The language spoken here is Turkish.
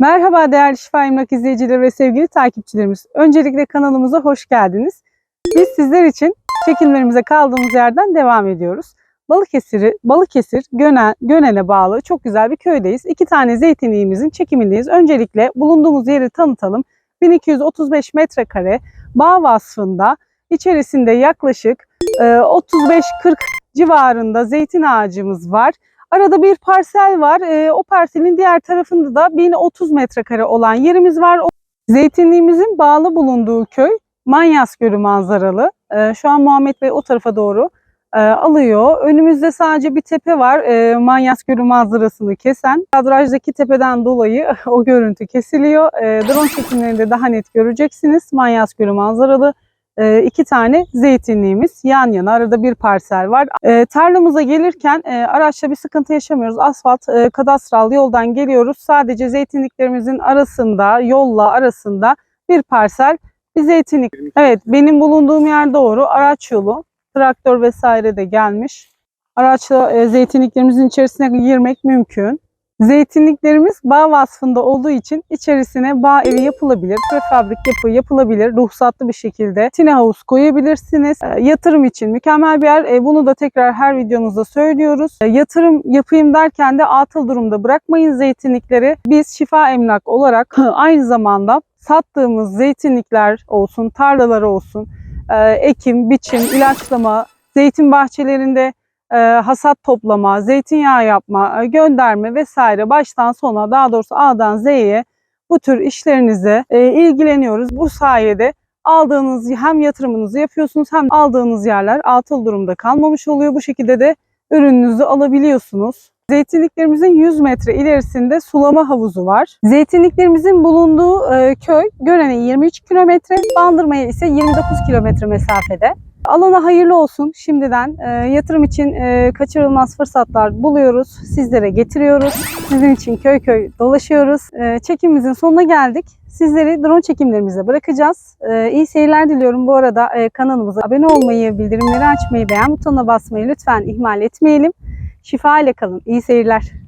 Merhaba değerli Şifa Emlak izleyicileri ve sevgili takipçilerimiz. Öncelikle kanalımıza hoş geldiniz. Biz sizler için çekimlerimize kaldığımız yerden devam ediyoruz. Balıkesir, Balıkesir Gönen, Gönen'e bağlı çok güzel bir köydeyiz. İki tane zeytinliğimizin çekimindeyiz. Öncelikle bulunduğumuz yeri tanıtalım. 1235 metrekare bağ vasfında içerisinde yaklaşık e, 35-40 civarında zeytin ağacımız var. Arada bir parsel var. Ee, o parselin diğer tarafında da 1030 metrekare olan yerimiz var. O- Zeytinliğimizin bağlı bulunduğu köy Manyas Gölü manzaralı. Ee, şu an Muhammed Bey o tarafa doğru e, alıyor. Önümüzde sadece bir tepe var. e, Manyas Gölü manzarasını kesen. Kadrajdaki tepeden dolayı o görüntü kesiliyor. E, drone çekimlerinde daha net göreceksiniz. Manyas Gölü manzaralı e, iki tane zeytinliğimiz yan yana arada bir parsel var. E, tarlamıza gelirken e, araçla bir sıkıntı yaşamıyoruz. Asfalt e, kadastral yoldan geliyoruz. Sadece zeytinliklerimizin arasında yolla arasında bir parsel bir zeytinlik. Evet benim bulunduğum yer doğru araç yolu. Traktör vesaire de gelmiş. Araçla e, zeytinliklerimizin içerisine girmek mümkün. Zeytinliklerimiz bağ vasfında olduğu için içerisine bağ evi yapılabilir, prefabrik yapı yapılabilir, ruhsatlı bir şekilde tine havuz koyabilirsiniz. E, yatırım için mükemmel bir yer. E, bunu da tekrar her videomuzda söylüyoruz. E, yatırım yapayım derken de atıl durumda bırakmayın zeytinlikleri. Biz Şifa Emlak olarak aynı zamanda sattığımız zeytinlikler olsun, tarlalar olsun, e, ekim, biçim, ilaçlama, zeytin bahçelerinde hasat toplama, zeytinyağı yapma, e, gönderme vesaire baştan sona daha doğrusu A'dan Z'ye bu tür işlerinize e, ilgileniyoruz. Bu sayede aldığınız hem yatırımınızı yapıyorsunuz hem aldığınız yerler atıl durumda kalmamış oluyor. Bu şekilde de ürününüzü alabiliyorsunuz. Zeytinliklerimizin 100 metre ilerisinde sulama havuzu var. Zeytinliklerimizin bulunduğu e, köy Gören'e 23 kilometre, Bandırma'ya ise 29 kilometre mesafede. Alana hayırlı olsun. Şimdiden e, yatırım için e, kaçırılmaz fırsatlar buluyoruz. Sizlere getiriyoruz. Sizin için köy köy dolaşıyoruz. E, çekimimizin sonuna geldik. Sizleri drone çekimlerimize bırakacağız. E, iyi seyirler diliyorum. Bu arada e, kanalımıza abone olmayı, bildirimleri açmayı, beğen butonuna basmayı lütfen ihmal etmeyelim. Şifa ile kalın. İyi seyirler.